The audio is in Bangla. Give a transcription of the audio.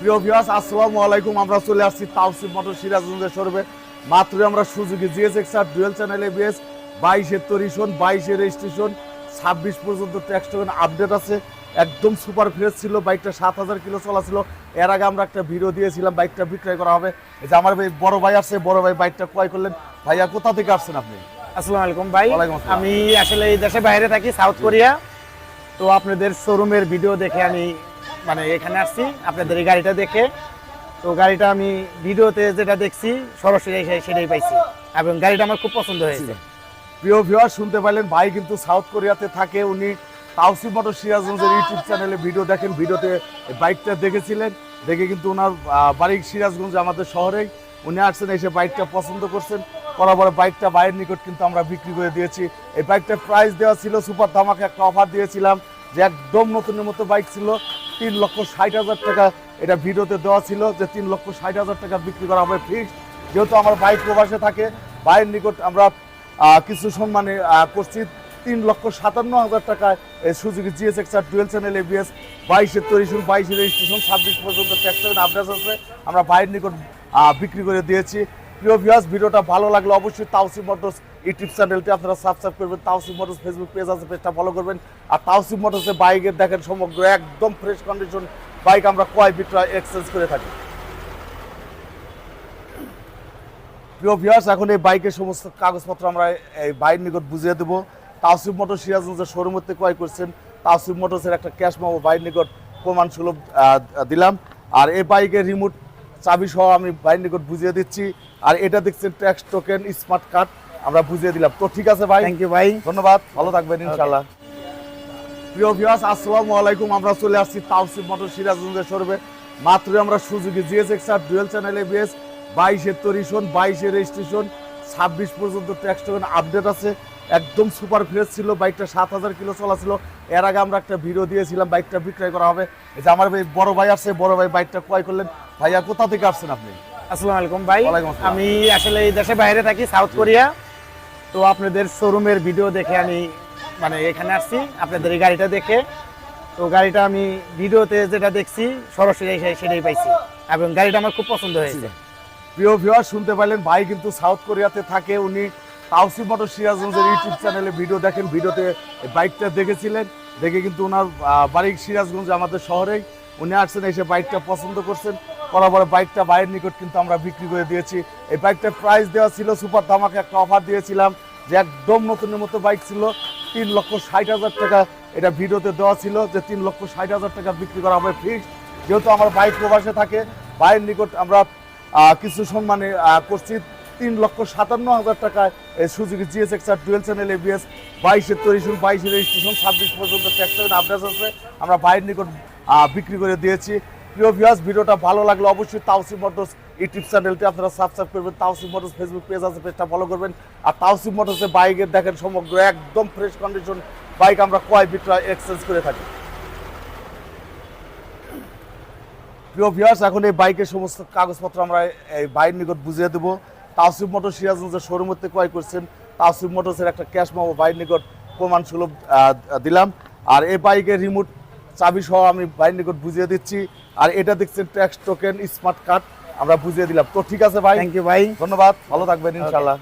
প্রিয় ভিউয়ার্স আসসালামু আলাইকুম। আমরা চলে আসছি তাওসিফ মোটর সিরাজগঞ্জের শোরুমে। মাত্রই আমরা Suzuki GS XR dual channel ABS বাইশের তরিশন বাইশের রেজিস্ট্রেশন ছাব্বিশ পর্যন্ত ট্যাক্স টোকেন আপডেট আছে। একদম সুপার ফ্রেশ ছিল বাইকটা সাত হাজার কিলো চলা ছিল। এর আগে আমরা একটা ভিডিও দিয়েছিলাম বাইকটা বিক্রয় করা হবে। এই যে আমার ভাই বড় ভাই আসছে বড় ভাই বাইকটা ক্রয় করলেন। ভাইয়া কোথা থেকে আসছেন আপনি? আসসালামু আলাইকুম ভাই। আমি আসলে এই দেশে বাইরে থাকি সাউথ কোরিয়া তো আপনাদের শোরুমের ভিডিও দেখে আমি মানে এখানে আসছি, আপনাদের এই গাড়িটা দেখে। তো গাড়িটা আমি ভিডিওতে যেটা দেখছি, সরাসরি সেটাই পাইছি। এবং গাড়িটা আমার খুব পছন্দ হয়েছে। প্রিয় ভিউয়ার শুনতে পাইলেন, ভাই কিন্তু সাউথ কোরিয়াতে থাকে। উনি তাওসিফ মোটর সিরাজগঞ্জের ইউটিউব চ্যানেলে ভিডিও দেখেন। ভিডিওতে বাইকটা দেখেছিলেন। দেখে কিন্তু ওনার বাড়ি সিরাজগঞ্জ, আমাদের শহরেই। উনি আসছেন, এসে বাইকটা পছন্দ করছেন। পরে বাইকটা বাইরের নিকট কিন্তু আমরা বিক্রি করে দিয়েছি। এই বাইকটার প্রাইস দেওয়া ছিল সুপার ধামাকে একটা অফার দিয়েছিলাম। যে একদম নতুনের মতো বাইক ছিল। তিন লক্ষ ষাট হাজার টাকা এটা ভিডিওতে দেওয়া ছিল যে তিন লক্ষ ষাট হাজার টাকা বিক্রি করা হবে ফিক্সড যেহেতু আমার বাইক প্রবাসে থাকে বাইরের নিকট আমরা কিছু সম্মানে করছি। তিন লক্ষ সাতান্ন হাজার টাকায় Suzuki GS XR dual channel ABS বাইশের তরিশুন বাইশের রেজিস্ট্রেশন, ছাব্বিশ পর্যন্ত ট্যাক্স আপডেট আছে। আমরা বাইরের নিকট বিক্রি করে দিয়েছি। প্রিয় ভিউয়ার্স ভিডিওটা ভালো লাগলে অবশ্যই তাওসিফ মোটরস ইউটিউব চ্যানেলটি আপনারা সাবস্ক্রাইব করবেন। তাওসিফ মোটরস ফেসবুক পেজ আছে পেজটা ফলো করবেন। আর তাওসিফ মোটরসের বাইকের দেখেন সমগ্র একদম ফ্রেশ কন্ডিশন বাইক আমরা ক্রয় বিক্রয় এক্সচেঞ্জ করে থাকি। প্রিয় ভিউয়ার্স এখন এই বাইকের সমস্ত কাগজপত্র আমরা এই বাইরের নিকট বুঝিয়ে দেবো। তাওসিফ মোটর সিরাজগঞ্জের শোরুম থেকে ক্রয় করছেন। তাওসিফ মোটরসের একটা ক্যাশ মামো বাইরের নিকট প্রমাণ সুলভ দিলাম। আর এই বাইকের রিমোট চাবি সহ আমি বাইরের নিকট বুঝিয়ে দিচ্ছি। আর এটা দেখছেন ট্যাক্স টোকেন স্মার্ট কার্ড আমরা বুঝিয়ে দিলাম। তো ঠিক আছে ভাই। থ্যাংক ইউ ভাই। ধন্যবাদ। ভালো থাকবেন ইনশাল্লাহ প্রিয় ভিউয়ার্স আসসালামু আলাইকুম। আমরা চলে আসছি তাওসিফ মোটর সিরাজগঞ্জের শোরুমে। মাত্রই আমরা Suzuki GS XR dual channel ABS বাইশের তরিশন বাইশের রেজিস্ট্রেশন ছাব্বিশ পর্যন্ত ট্যাক্স টোকেন আপডেট আছে। একদম সুপার ফ্রেশ ছিল। বাইকটা সাত হাজার কিলো চলা ছিল এর আগে আমরা একটা ভিডিও দিয়েছিলাম বাইকটা বিক্রয় করা হবে। এই যে আমার ভাই বড় ভাই আসছে বড় ভাই বাইকটা ক্রয় করলেন। ভাইয়া কোথা থেকে আসছেন আপনি? আসসালামু আলাইকুম ভাই। আমি আসলে এই দেশে বাইরে থাকি সাউথ কোরিয়া তো আপনাদের শোরুমের ভিডিও দেখে আমি মানে এখানে আসছি, আপনাদের এই গাড়িটা দেখে। তো গাড়িটা আমি ভিডিওতে যেটা দেখছি, সরাসরি সেটাই পাইছি। এবং গাড়িটা আমার খুব পছন্দ হয়েছে। প্রিয় ভিউয়ার শুনতে পাইলেন, ভাই কিন্তু সাউথ কোরিয়াতে থাকে। উনি তাওসিফ মোটর সিরাজগঞ্জের ইউটিউব চ্যানেলে ভিডিও দেখেন। ভিডিওতে বাইকটা দেখেছিলেন। দেখে কিন্তু ওনার বাড়ি সিরাজগঞ্জ আমাদের শহরেই। উনি আসছেন, এসে বাইকটা পছন্দ করছেন। করার পরে বাইকটা বাইরের নিকট কিন্তু আমরা বিক্রি করে দিয়েছি। এই বাইকটার প্রাইস দেওয়া ছিল সুপার ধামাকে একটা অফার দিয়েছিলাম যে একদম নতুনের মতো বাইক ছিল, তিন লক্ষ ষাট হাজার টাকা এটা ভিডিওতে দেওয়া ছিল যে তিন লক্ষ ষাট হাজার টাকা বিক্রি করা হবে ফিক্সড যেহেতু আমার বাইক প্রবাসে থাকে, বাইরের নিকট আমরা কিছু সম্মানে করছি। তিন লক্ষ সাতান্ন হাজার টাকায় Suzuki GS XR dual channel ABS বাইশের তরিশুন বাইশের রেজিস্ট্রেশন ছাব্বিশ পর্যন্ত ট্যাক্স আপডেট আছে। আমরা বাইরের নিকট বিক্রি করে দিয়েছি। প্রিয় ভিউয়ার্স ভিডিওটা ভালো লাগলে অবশ্যই তাওসিফ মোটরস ইউটিউব চ্যানেলটি আপনারা সাবস্ক্রাইব করবেন, তাওসিফ মোটরস ফেসবুক পেজ আছে পেজটা ফলো করবেন। আর তাওসিফ মোটরসের বাইকের দেখেন সমগ্র একদম ফ্রেশ কন্ডিশন বাইক আমরা ক্রয় বিক্রয় এক্সচেঞ্জ করে থাকি। প্রিয় ভিউয়ার্স এখন এই বাইকের সমস্ত কাগজপত্র আমরা এই বাইরের নিকট বুঝিয়ে দেবো। তাওসিফ মোটর সিরাজগঞ্জের শোরুম থেকে ক্রয় করছেন। তাওসিফ মোটরসের একটা ক্যাশ মামো বাইরের নিকট প্রমাণ সুলভ দিলাম। আর এই বাইকের রিমোট চাবি সহ আমি ভাইয়ের নিকট বুঝিয়ে দিচ্ছি। আর এটা দেখছেন ট্যাক্স টোকেন স্মার্ট কার্ড আমরা বুঝিয়ে দিলাম। তো ঠিক আছে ভাই। থ্যাংক ইউ ভাই। ধন্যবাদ। ভালো থাকবেন ইনশাল্লাহ।